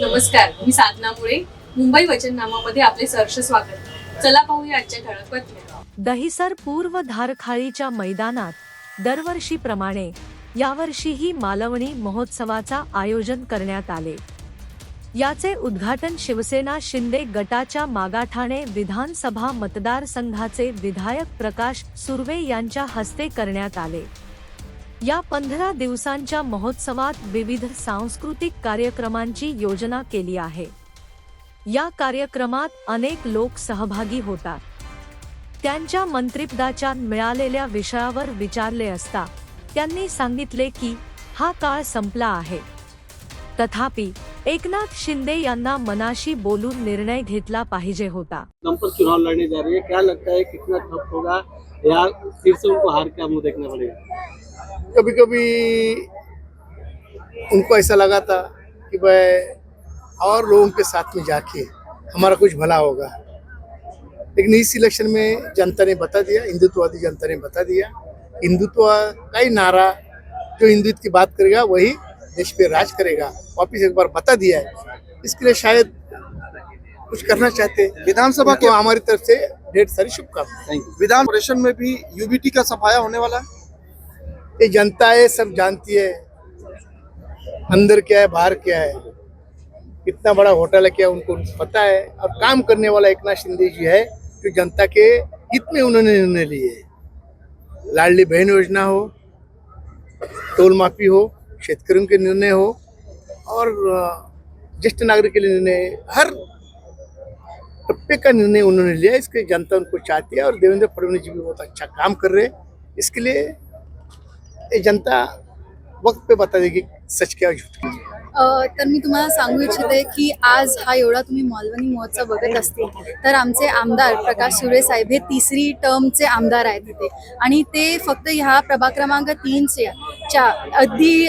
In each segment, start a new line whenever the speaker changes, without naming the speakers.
नमस्कार मी साधना मुळे. मुंबई वचननामामध्ये आपले सहर्ष स्वागत. चला पाहूया आजच्या ठळक बातम्या.
दहिसर पूर्व धारखाळीच्या मैदानात दरवर्षीप्रमाणे यावर्षीही मालवणी महोत्सवाचा आयोजन करण्यात आले. याचे उद्घाटन शिवसेना शिंदे गटाच्या मागाठाणे विधानसभा मतदारसंघाचे विधायक प्रकाश सुर्वे यांच्या हस्ते करण्यात आले. या पंधरा दिवसांच्या महोत्सवात विविध सांस्कृतिक कार्यक्रमांची योजना केली आहे. या कार्यक्रमात अनेक लोक सहभागी होतात. त्यांच्या मंत्रिपदाच्या मिळालेल्या विषयावर विचारले असता त्यांनी सांगितले की हा काळ संपला आहे. तथापि एकनाथ शिंदे यांना मनाशी बोलून निर्णय घेतला पाहिजे होता.
चुनाव लड़ने जा रही है क्या लगता है कितना ठप होगा या फिर से उनको हार क्या मुंह देखना पड़ेगा
कभी कभी उनको ऐसा लगा था कि भाई और लोगों के साथ में जाके हमारा कुछ भला होगा। लेकिन इस इलेक्शन में जनता ने बता दिया हिंदुत्ववादी जनता ने बता दिया। हिंदुत्व का ही नारा जो हिंदुत्व की बात करेगा वही देश पे राज करेगा। वापिस एक बार बता दिया है। इसके लिए शायद कुछ करना चाहते हैं। विधानसभा को हमारी तरफ़ से ढेर सारी शुभकामनाएँ।
विधान परिषद में भी यूबीटी का सफाया होने वाला है।
ये जनता है, सब जानती है। अंदर क्या है, बाहर क्या है। कितना बड़ा होटल है क्या उनको पता है। और काम करने वाला एक नाथ शिंदे जी है, जो जनता के हित में उन्होंने निर्णय लिए लाडली बहन योजना हो, टोल माफ़ी हो, शेतकरियों के निर्णय हो, और ज्येष्ठ नागरिक के लिए निर्णय, हर टप्पे का निर्णय उन्होंने लिया इसके जनता उनको चाहती है और देवेंद्र फडणवीस जी भी बहुत अच्छा काम कर रहे हैं। इसके लिए ये जनता वक्त पे बता देगी सच क्या झूठ
तर मी तुम्हाला सांगू इच्छिते की आज हा एवढा तुम्ही मालवणी महोत्सव बघत असतील तर आमचे आमदार प्रकाश सुरे साहेब हे तिसरी टर्मचे आमदार आहेत तिथे आणि ते फक्त ह्या प्रभाग क्रमांक तीनचे च्या अगदी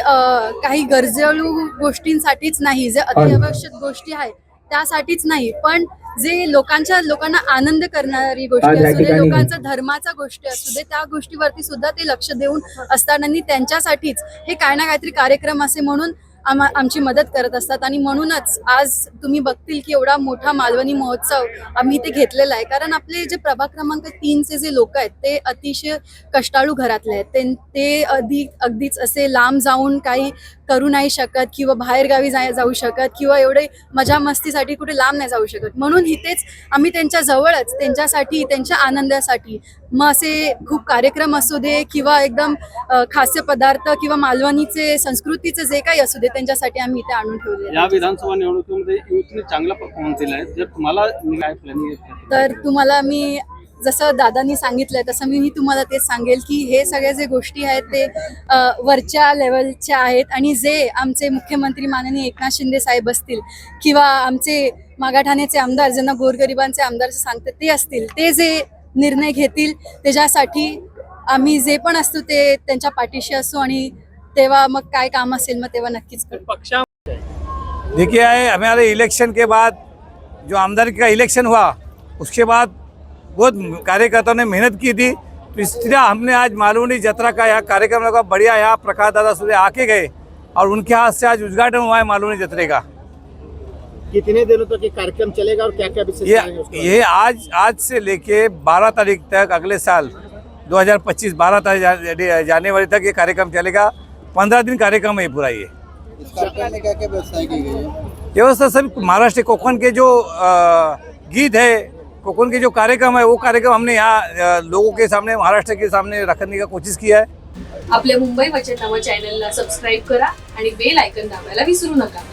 काही गरजेळू गोष्टींसाठीच नाही जे अत्यावश्यक गोष्टी आहेत त्यासाठीच नाही पण जे लोकांच्या लोकांना आनंद करणारी गोष्टी असू दे लोकांचा धर्माचा गोष्टी असू दे त्या गोष्टीवरती सुद्धा ते लक्ष देऊन असताना त्यांच्यासाठीच हे काय ना काहीतरी कार्यक्रम असे म्हणून आमची मदत करत असतात. आणि म्हणूनच आज तुम्ही बघतील की एवढा मोठा मालवणी महोत्सव आम्ही इथे घेतलेला आहे. कारण आपले जे प्रभाग क्रमांक तीनचे जे लोक आहेत ते अतिशय कष्टाळू घरातले आहेत. ते ते अगदी अगदीच असे लांब जाऊन काही करू नाही शकत किंवा बाहेरगावी जाय जाऊ शकत किंवा एवढे मजा मस्तीसाठी कुठे लांब नाही जाऊ शकत. म्हणून इथेच आम्ही त्यांच्या जवळच त्यांच्यासाठी त्यांच्या आनंदासाठी मग असे खूप कार्यक्रम असू दे किंवा एकदम अ, खाद्य पदार्थ किंवा मालवणीचे संस्कृतीचे जे काही असू दे त्यांच्यासाठी आम्ही इथे आणून ठेवले
या विधानसभा निवडणुकीमध्ये युथने चांगला परफॉर्मन्स दिला आहे जर तुम्हाला
तर तुम्हाला मी जसं दादांनी सांगितलंय तसं मी तुम्हाला ते सांगेल की हे सगळे जे गोष्टी आहेत ते वरच्या लेवलच्या आहेत आणि जे आमचे मुख्यमंत्री माननीय एकनाथ शिंदे साहेब असतील किंवा आमचे मागाठाण्याचे आमदार ज्यांना गोरगरिबांचे आमदार सांगते सांगतात ते असतील ते जे निर्णय घेतील त्याच्यासाठी आम्ही जे पण असतो ते त्यांच्या पाठीशी असू आणि तेव्हा मग काय काम असेल मग तेव्हा नक्कीच करू.
पक्षा
देखिए हमारे इलेक्शन के बाद जो आमदार का इलेक्शन हुआ उसके बाद बहुत कार्यकर्ताओं ने मेहनत की थी। तो इसलिए हमने आज मालूनी जत्रा का यहाँ कार्यक्रम लगा बढ़िया यहाँ प्रकाश दादा सूर्य आके गए और उनके हाथ से आज उद्घाटन हुआ है मालूनी जत्रे का।
कितने दिनों तक ये कार्यक्रम चलेगा और क्या क्या
ये ये आज आज से लेके 12 तारीख तक अगले साल 2025 12 तारीख जनवरी तक ये कार्यक्रम चलेगा। पंद्रह दिन कार्यक्रम है पूरा ये।
व्यवस्था की गई है?
व्यवस्था सर महाराष्ट्र कोकण के जो गीत है कोकण के जो कार्यक्रम है वो कार्यक्रम हमने यहाँ लोगों के सामने महाराष्ट्र के सामने रखने का कोशिश किया है।
आपल्या मुंबई वचननामा चॅनलला सबस्क्राईब करा आणि बेल आयकन दाबायला विसरू नका.